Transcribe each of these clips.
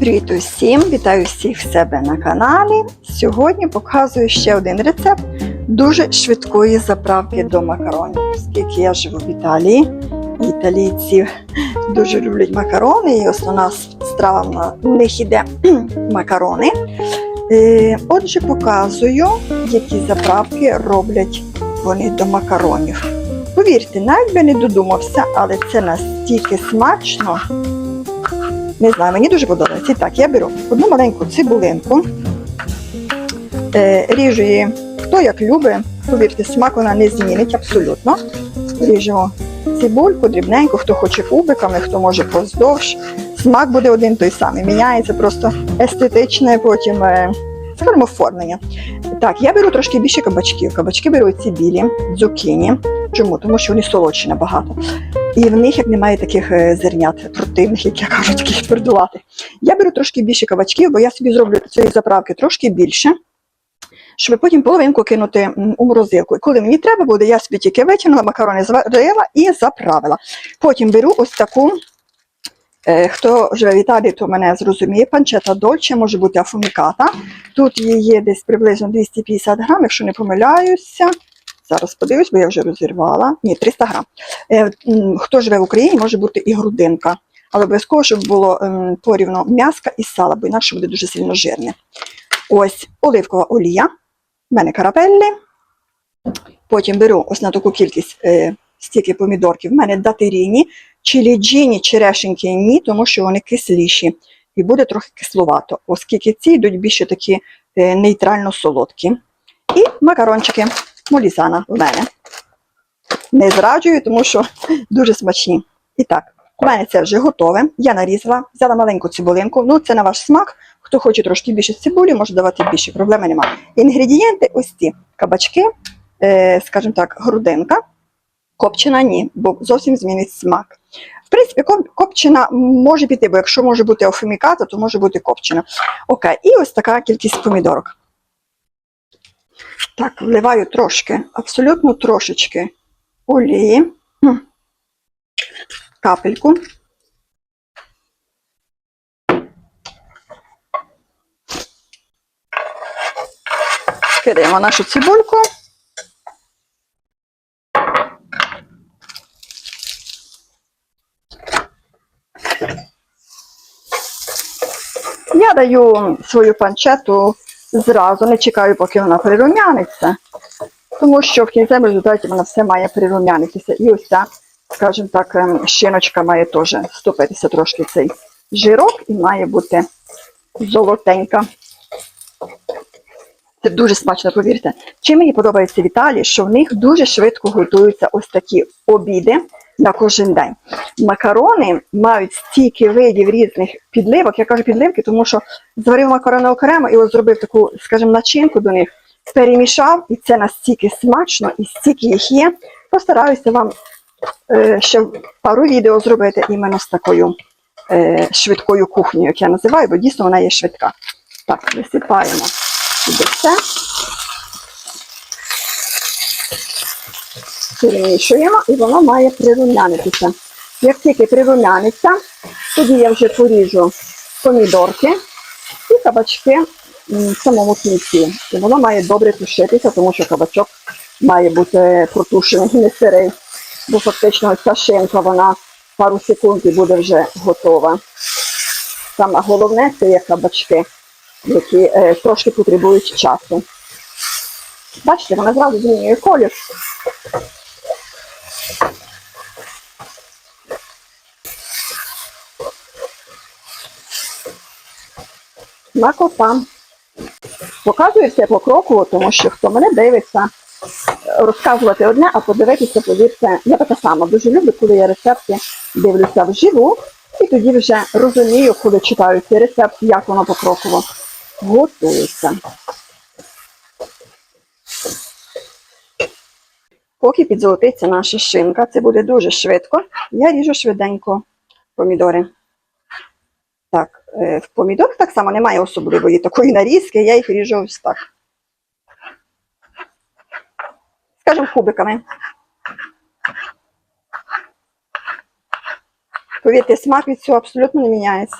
Привіт усім! Вітаю всіх в себе на каналі. Сьогодні показую ще один рецепт дуже швидкої заправки до макаронів. Оскільки я живу в Італії, італійці дуже люблять макарони, і основна страва в них іде макарони. Е, Отже, показую, які заправки роблять вони до макаронів. Повірте, навіть би не додумався, але це настільки смачно. Не знаю, мені дуже подобається. І так, я беру одну маленьку цибулинку, е, ріжу її, хто як любить, повірте, смак вона не змінить абсолютно. Ріжемо цибульку, дрібненько, хто хоче кубиками, хто може поздовж. Смак буде один той самий. Міняється просто естетичне, потім, е, скажімо. Так, я беру трошки більше кабачків. Кабачки беру ці білі, дзукіні. Чому? Тому що вони солодші набагато. І в них як немає таких е, зернят противних, як я кажу, таких твердувати. Я беру трошки більше кабачків, бо я собі зроблю цієї заправки трошки більше, щоб потім половинку кинути у морозилку. І коли мені треба буде, я собі тільки витягнула, макарони зварила і заправила. Потім беру ось таку. е, Хто живе в Італії, то мене зрозуміє. Панчета дольче, може бути афуміката. Тут її десь приблизно 250 грам, якщо не помиляюся. Зараз подивлюсь, бо я вже розірвала. Ні, 300 грам. Е, Хто живе в Україні, може бути і грудинка. Але обов'язково, щоб було ем, порівно м'яска і сала, бо інакше буде дуже сильно жирне. Ось оливкова олія. У мене карапелли. Потім беру ось на таку кількість е, стільки помідорків. У мене датиріні, чиліджіні, черешеньки ні, тому що вони кисліші. І буде трохи кисловато, оскільки ці йдуть більше такі е, нейтрально солодкі. І макарончики молізана в мене. Не зраджую, тому що дуже смачні. І так, у мене це вже готове. Я нарізала, взяла маленьку цибулинку. Ну, це на ваш смак. Хто хоче трошки більше цибулі, може давати більше, проблеми немає. Інгредієнти ось ці кабачки, е, скажімо так, грудинка. Копчена ні, бо зовсім змінить смак. В принципі, копчена може піти, бо якщо може бути офіміката, то може бути копчена. Окей, і ось така кількість помідорок. Так, вливаю трошки, абсолютно трошечки олії, капельку. Кидаємо нашу цибульку. Я даю свою панчету зразу, не чекаю, поки вона прирум'яниться, тому що в кінцевому результаті вона все має прирум'янитися. І ось ця, скажімо так, ем, щіночка має теж ступитися трошки цей жирок і має бути золотенька. Це дуже смачно, повірте. Чим мені подобається в Італії, що в них дуже швидко готуються ось такі обіди на кожен день. Макарони мають стільки видів різних підливок. Я кажу підливки, тому що зварив макарони окремо і от зробив таку, скажімо, начинку до них, перемішав, і це настільки смачно, і стільки їх є. Постараюся вам е, ще пару відео зробити іменно з такою е, швидкою кухнею, як я називаю, бо дійсно вона є швидка. Так, висипаємо сюди все. Перемішуємо і воно має прирум'янитися. Як тільки прирум'яниться, тоді я вже поріжу помідорки і кабачки в самому кінці. І воно має добре тушитися, тому що кабачок має бути протушений, не сирий. Бо фактично ця шинка, вона пару секунд і буде вже готова. Саме головне це є кабачки, які е, трошки потребують часу. Бачите, вона зразу змінює колір. Смакота. Показую все покроково, тому що хто мене дивиться, розказувати одне, а подивитися, повірте, я така сама дуже люблю, коли я рецепти дивлюся вживу, і тоді вже розумію, коли читаю цей рецепт, як воно покроково готується. Поки підзолотиться наша шинка, це буде дуже швидко. Я ріжу швиденько помідори. Так, е, в помідорах так само немає особливої такої нарізки, я їх ріжу ось так. Скажімо, кубиками. Повірте, смак від цього абсолютно не міняється.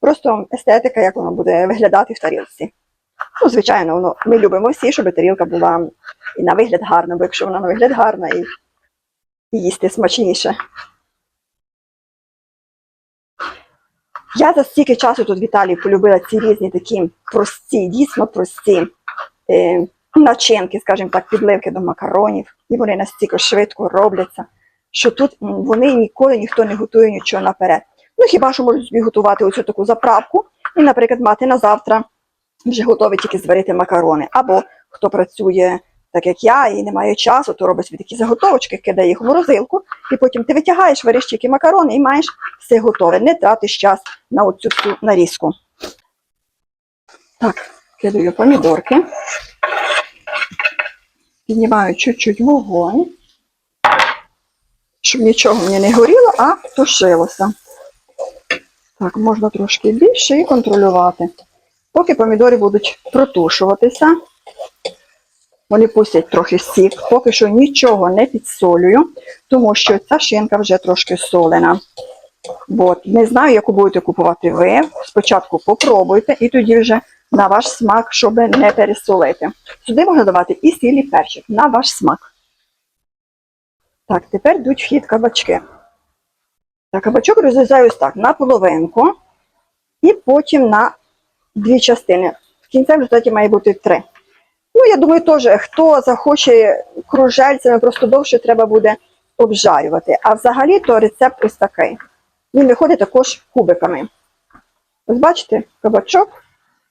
Просто естетика, як воно буде виглядати в тарілці. Ну, звичайно, воно, ми любимо всі, щоб тарілка була і на вигляд гарна, бо якщо вона на вигляд гарна і, і їсти смачніше. Я за стільки часу тут в Італії полюбила ці різні такі прості, дійсно прості е, начинки, скажімо так, підливки до макаронів, і вони настільки швидко робляться, що тут вони ніколи ніхто не готує нічого наперед. Ну хіба що можуть собі готувати оцю таку заправку і, наприклад, мати на завтра вже готові тільки зварити макарони. Або хто працює так як я і не має часу, то робить такі заготовочки, кидає їх в морозилку, і потім ти витягаєш, вариш тільки макарони і маєш все готове. Не тратиш час на оцю всю нарізку. Так, кидаю помідорки. Піднімаю чуть-чуть вогонь, щоб нічого мені не горіло, а тушилося. Так, можна трошки більше і контролювати. Поки помідори будуть протушуватися, вони пустять трохи сік, поки що нічого не підсолюю, тому що ця шинка вже трошки солена. От. Не знаю, яку будете купувати ви. Спочатку попробуйте і тоді вже на ваш смак, щоб не пересолити. Сюди можна давати і сіль, перчик на ваш смак. Так, тепер йдуть в хід кабачки. Так, кабачок розрізаю ось так на половинку і потім на дві частини. В кінці в результаті має бути три. Ну, я думаю, теж, хто захоче кружельцями, просто довше треба буде обжарювати. А взагалі то рецепт ось такий. Він виходить також кубиками. Ось бачите, кабачок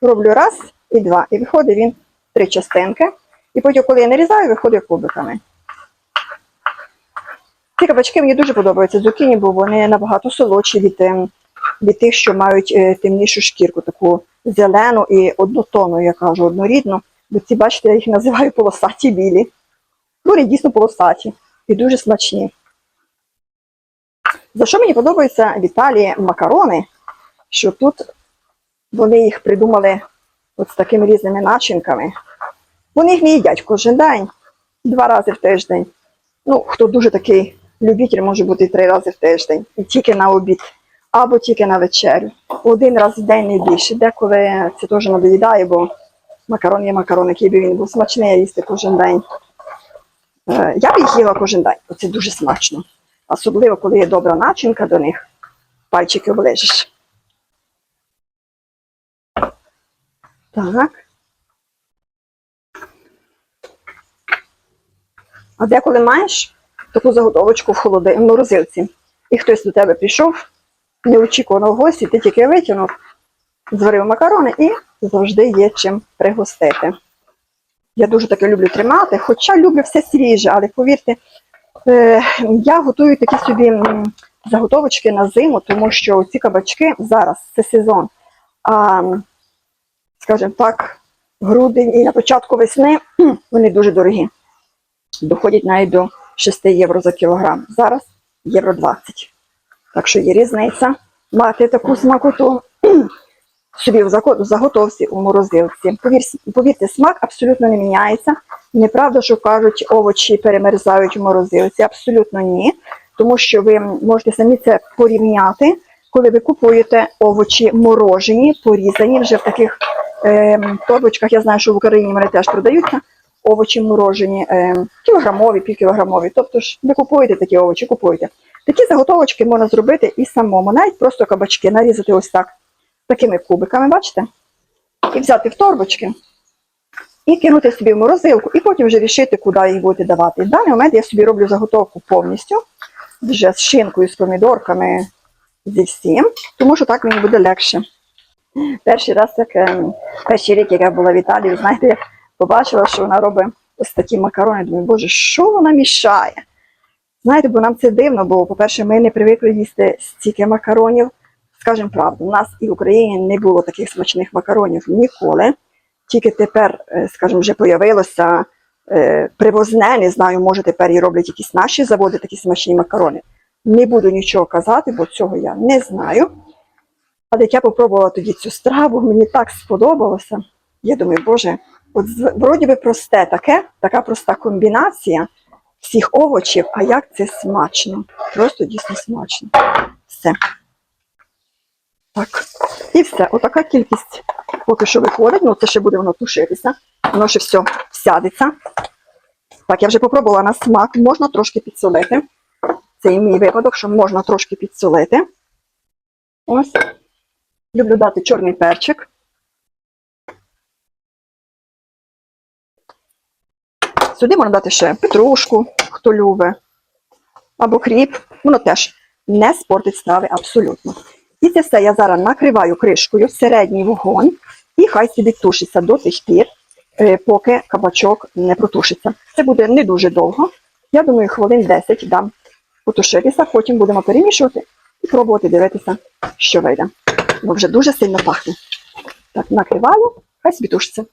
роблю раз і два. І виходить він три частинки. І потім, коли я нарізаю, виходить кубиками. Ці кабачки мені дуже подобаються зукіні, бо вони набагато солодші від, ем, від тих, що мають е, темнішу шкірку, таку зелену і однотонну, я кажу, однорідну. Бо ці, бачите, я їх називаю полосаті білі. Вони дійсно полосаті і дуже смачні. За що мені подобаються в Італії макарони, що тут вони їх придумали от з такими різними начинками. Вони їх не їдять кожен день, два рази в тиждень. Ну, хто дуже такий любитель, може бути три рази в тиждень, і тільки на обід, або тільки на вечерю. Один раз в день не більше. Деколи це теж надоїдає, бо макарон є макарон, який би він був смачний, а їсти кожен день. Е, Я б їх їла кожен день, бо це дуже смачно. Особливо, коли є добра начинка до них, пальчики оближеш. Так. А деколи маєш таку заготовочку в холоди... в морозилці, і хтось до тебе прийшов, неочікувано в гості, ти тільки витягнув, зварив макарони і завжди є чим пригостити. Я дуже таке люблю тримати, хоча люблю все свіже, але повірте, е, я готую такі собі заготовочки на зиму, тому що ці кабачки зараз це сезон. А, скажімо так, грудень і на початку весни вони дуже дорогі. Доходять навіть до 6 євро за кілограм. Зараз євро 20. Так що є різниця мати таку смакоту собі в заготовці у морозилці. Повір- повірте, смак абсолютно не міняється. Неправда, що кажуть, овочі перемерзають у морозилці. Абсолютно ні. Тому що ви можете самі це порівняти, коли ви купуєте овочі морожені, порізані вже в таких е, торбочках. Я знаю, що в Україні вони теж продаються. Овочі морожені, е, кілограмові, півкілограмові. Тобто ж ви купуєте такі овочі, купуєте. Такі заготовочки можна зробити і самому, навіть просто кабачки нарізати ось так такими кубиками, бачите? І взяти в торбочки і кинути собі в морозилку, і потім вже рішити, куди їх будете давати. В даний момент я собі роблю заготовку повністю, вже з шинкою, з помідорками, зі всім, тому що так мені буде легше. Перший раз, як ем, перший рік, як я була в Італії, знаєте, як побачила, що вона робить ось такі макарони. Думаю, боже, що вона мішає? Знаєте, бо нам це дивно, бо, по-перше, ми не привикли їсти стільки макаронів. Скажемо правду, у нас і в Україні не було таких смачних макаронів ніколи. Тільки тепер, е, скажімо, вже появилося е, привозне, не знаю, може тепер і роблять якісь наші заводи такі смачні макарони. Не буду нічого казати, бо цього я не знаю. Але як я попробувала тоді цю страву, мені так сподобалося. Я думаю, боже, от вроді би просте таке, така проста комбінація всіх овочів, а як це смачно. Просто дійсно смачно. Все. Так. І все, отака кількість поки що виходить, ну це ще буде воно тушитися, воно ще все сядеться. Так, я вже попробувала на смак, можна трошки підсолити. Це і мій випадок, що можна трошки підсолити. Ось. Люблю дати чорний перчик. Сюди можна дати ще петрушку, хто любить, або кріп. Воно теж не спортить страви абсолютно. І це все я зараз накриваю кришкою, середній вогонь, і хай собі тушиться до тих пір, е, поки кабачок не протушиться. Це буде не дуже довго. Я думаю, хвилин 10 дам потушитися, потім будемо перемішувати і пробувати дивитися, що вийде. Бо вже дуже сильно пахне. Так, накриваю, хай собі тушиться.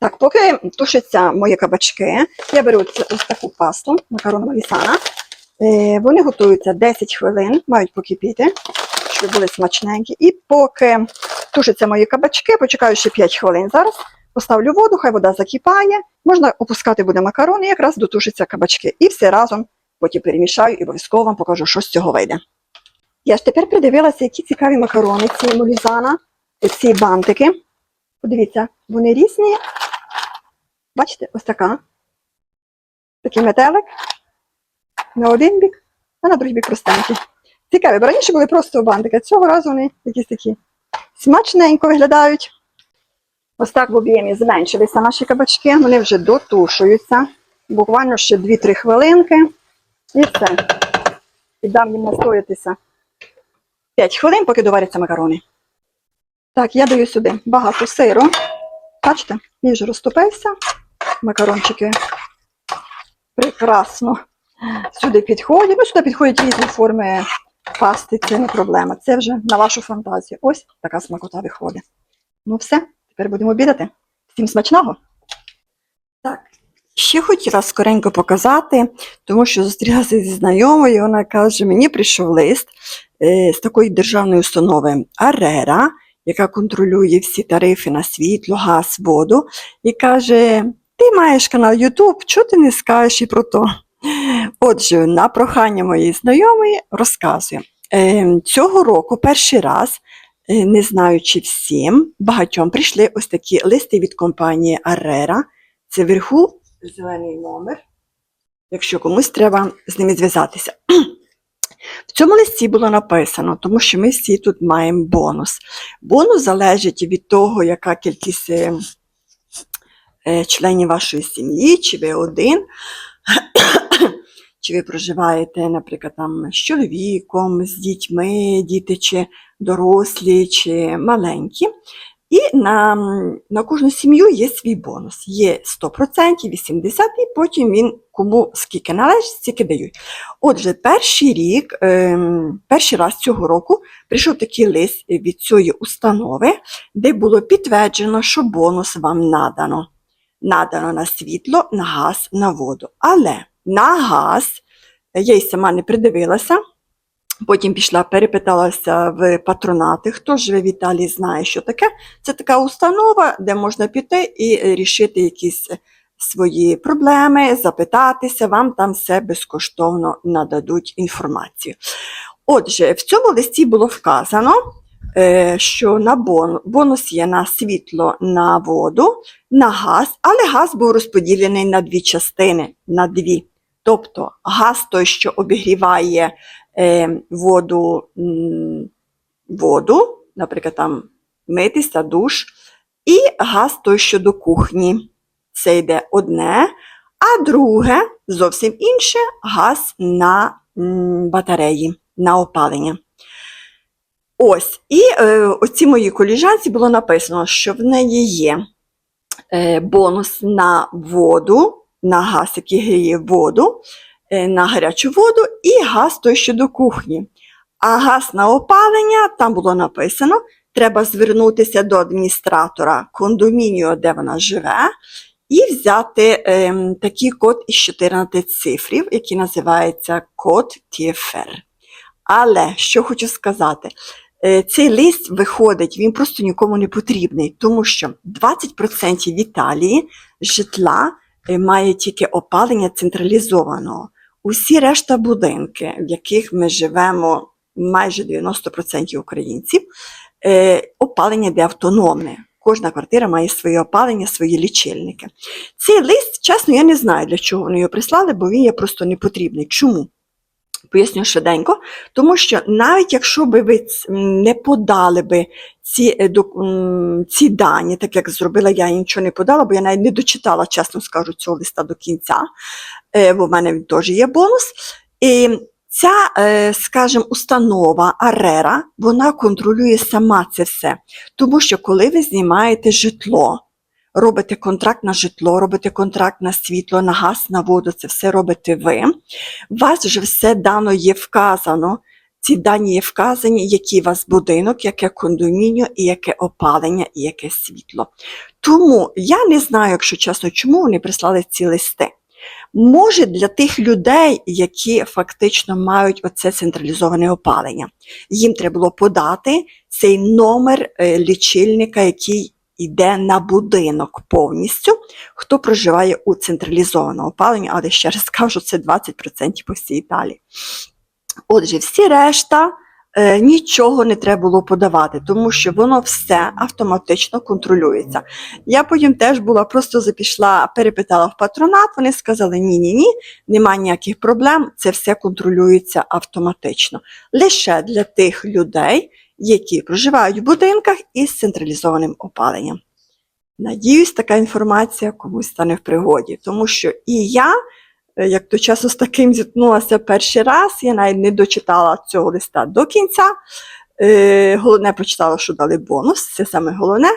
Так, поки тушаться мої кабачки, я беру ось таку пасту макаронова лісана. Е, вони готуються 10 хвилин, мають покипіти, щоб були смачненькі. І поки тушаться мої кабачки, почекаю ще 5 хвилин зараз. Поставлю воду, хай вода закипає. Можна опускати буде макарони, якраз дотушаться кабачки. І все разом потім перемішаю і обов'язково вам покажу, що з цього вийде. Я ж тепер придивилася, які цікаві макарони ці молізана, ці бантики. Подивіться, вони різні. Бачите, ось така. Такий метелик. На один бік, а на другий бік простенький. Цікаві, раніше були просто бантики, а цього разу вони якісь такі смачненько виглядають. Ось так в об'ємі зменшилися наші кабачки, вони вже дотушуються. Буквально ще 2-3 хвилинки. І все. І дам їм настоятися 5 хвилин, поки доваряться макарони. Так, я даю сюди багато сиру. Бачите, він вже розтопився. Макарончики прекрасно сюди підходять. Ну, сюди підходять різні форми пасти, це не проблема. Це вже на вашу фантазію. Ось така смакота виходить. Ну все, тепер будемо обідати. Всім смачного! Так, ще хотіла скоренько показати, тому що зустрілася зі знайомою, і вона каже, мені прийшов лист е, з такої державної установи Арера, яка контролює всі тарифи на світло, газ, воду, і каже: Ти маєш канал YouTube, чого ти не скажеш і про то? Отже, на прохання моєї знайомої розказую. Е, цього року перший раз, е, не знаючи всім, багатьом прийшли ось такі листи від компанії Арера. Це вверху зелений номер, якщо комусь треба з ними зв'язатися. В цьому листі було написано, тому що ми всі тут маємо бонус. Бонус залежить від того, яка кількість е, е, членів вашої сім'ї, чи ви один, чи ви проживаєте, наприклад, там з чоловіком, з дітьми, діти чи дорослі, чи маленькі. І на, на кожну сім'ю є свій бонус. Є 100%, 80%, і потім він кому скільки належить, стільки дають. Отже, перший рік, ем, перший раз цього року прийшов такий лист від цієї установи, де було підтверджено, що бонус вам надано. Надано на світло, на газ, на воду. Але на газ я й сама не придивилася. Потім пішла, перепиталася в патронати. Хто живе в Італії, знає, що таке. Це така установа, де можна піти і рішити якісь свої проблеми, запитатися, вам там все безкоштовно нададуть інформацію. Отже, в цьому листі було вказано, що на бон, бонус є на світло, на воду, на газ, але газ був розподілений на дві частини, на дві. Тобто газ той, що обігріває е, воду, воду, наприклад, там митися, душ, і газ той, що до кухні. Це йде одне, а друге зовсім інше газ на батареї, на опалення. Ось, і е, оці мої коліжанці було написано, що в неї є е, бонус на воду, на газ, який гріє воду, е, на гарячу воду, і газ той, що до кухні. А газ на опалення, там було написано, треба звернутися до адміністратора кондомінію, де вона живе, і взяти ем, такий код із 14 цифрів, який називається код TFR. Але що хочу сказати, е, цей лист виходить, він просто нікому не потрібний, тому що 20% в Італії житла е, має тільки опалення централізованого. Усі решта будинки, в яких ми живемо майже 90% українців, е, опалення йде автономне. Кожна квартира має своє опалення, свої лічильники. Цей лист, чесно, я не знаю, для чого вони його прислали, бо він є просто не потрібний. Чому? Поясню швиденько, тому що навіть якщо би ви не подали би ці, е, ці дані, так як зробила я, я нічого не подала, бо я навіть не дочитала, чесно скажу, цього листа до кінця, е, бо в мене він теж є бонус. І ця, е, скажімо, установа Арера, вона контролює сама це все. Тому що коли ви знімаєте житло, робите контракт на житло, робите контракт на світло, на газ, на воду, це все робите ви. У вас вже все дано є вказано. Ці дані є вказані, який у вас будинок, яке кондомінію, і яке опалення, і яке світло. Тому я не знаю, якщо чесно, чому вони прислали ці листи. Може, для тих людей, які фактично мають оце централізоване опалення, їм треба було подати цей номер е, лічильника, який йде на будинок повністю, хто проживає у централізованому опаленні, але ще раз кажу, це 20% по всій Італії. Отже, всі решта е, нічого не треба було подавати, тому що воно все автоматично контролюється. Я потім теж була, просто запішла, перепитала в патронат, вони сказали: ні-ні ні, немає ніяких проблем, це все контролюється автоматично. Лише для тих людей, які проживають в будинках із централізованим опаленням. Надіюсь, така інформація комусь стане в пригоді, тому що і я, е, як то часу з таким зіткнулася перший раз, я навіть не дочитала цього листа до кінця. Е, Головне прочитала, що дали бонус, це саме головне.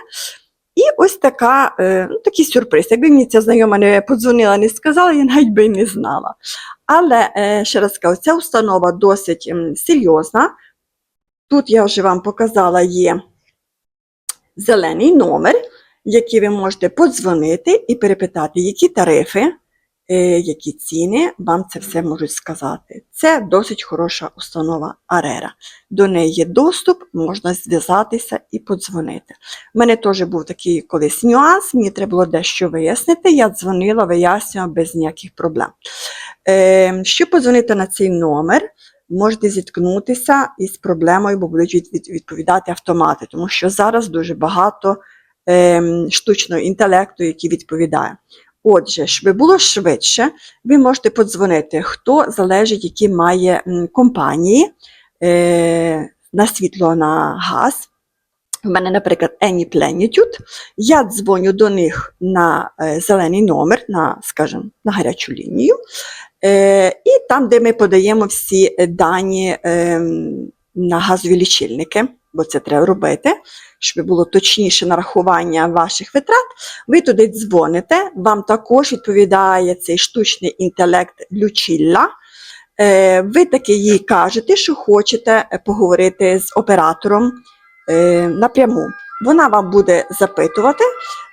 І ось така, е, ну, такий сюрприз. Якби мені ця знайома не подзвонила, не сказала, я навіть би не знала. Але ще раз кажу, ця установа досить серйозна. Тут я вже вам показала є зелений номер, який ви можете подзвонити і перепитати, які тарифи, е, які ціни, вам це все можуть сказати. Це досить хороша установа Арера. До неї є доступ, можна зв'язатися і подзвонити. У мене теж був такий колись нюанс, мені треба було дещо вияснити. Я дзвонила, вияснювала без ніяких проблем. Е, Щоб подзвонити на цей номер, можете зіткнутися із проблемою, бо будуть від- від- відповідати автомати, тому що зараз дуже багато ем, штучного інтелекту, який відповідає. Отже, щоб було швидше, ви можете подзвонити, хто залежить, які має компанії е, на світло, на газ. У мене, наприклад, Any Plenitude. Я дзвоню до них на е, зелений номер, на, скажімо, на гарячу лінію. Е, і там, де ми подаємо всі е, дані е, на газові лічильники, бо це треба робити, щоб було точніше нарахування ваших витрат, ви туди дзвоните, вам також відповідає цей штучний інтелект Лючілла. Е, ви таки їй кажете, що хочете поговорити з оператором напряму. Вона вам буде запитувати,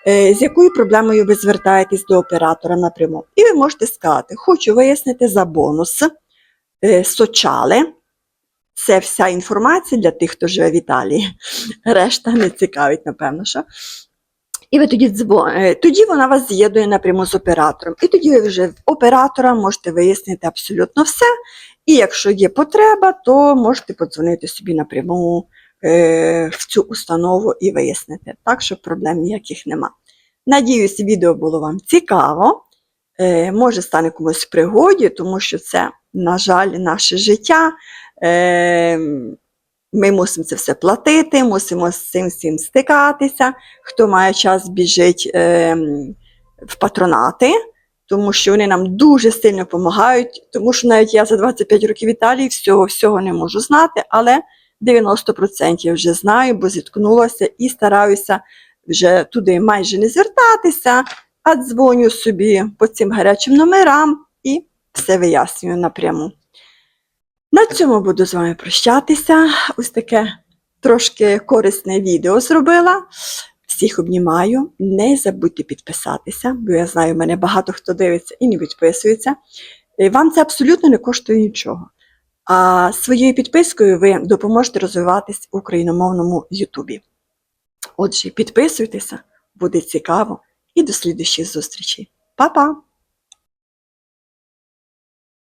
е, з якою проблемою ви звертаєтесь до оператора напряму. І ви можете сказати, хочу вияснити за бонус е, сочали. Це вся інформація для тих, хто живе в Італії. Решта не цікавить, напевно, що. І ви тоді дзвоните, тоді вона вас з'єднує напряму з оператором. І тоді ви вже в оператора можете вияснити абсолютно все. І якщо є потреба, то можете подзвонити собі напряму е, в цю установу і вияснити. Так що проблем ніяких нема. Надіюсь, відео було вам цікаво. Е, може стане комусь в пригоді, тому що це, на жаль, наше життя. Е, ми мусимо це все платити, мусимо з цим всім стикатися. Хто має час, біжить е, в патронати, тому що вони нам дуже сильно допомагають. Тому що навіть я за 25 років в Італії всього всього не можу знати, але 90% я вже знаю, бо зіткнулася і стараюся вже туди майже не звертатися, а дзвоню собі по цим гарячим номерам і все вияснюю напряму. На цьому буду з вами прощатися. Ось таке трошки корисне відео зробила. Всіх обнімаю. Не забудьте підписатися, бо я знаю, мене багато хто дивиться і не підписується. І Вам це абсолютно не коштує нічого. А своєю підпискою ви допоможете розвиватись в україномовному Ютубі. Отже, підписуйтеся, буде цікаво і до слідущих зустрічей. Па-па!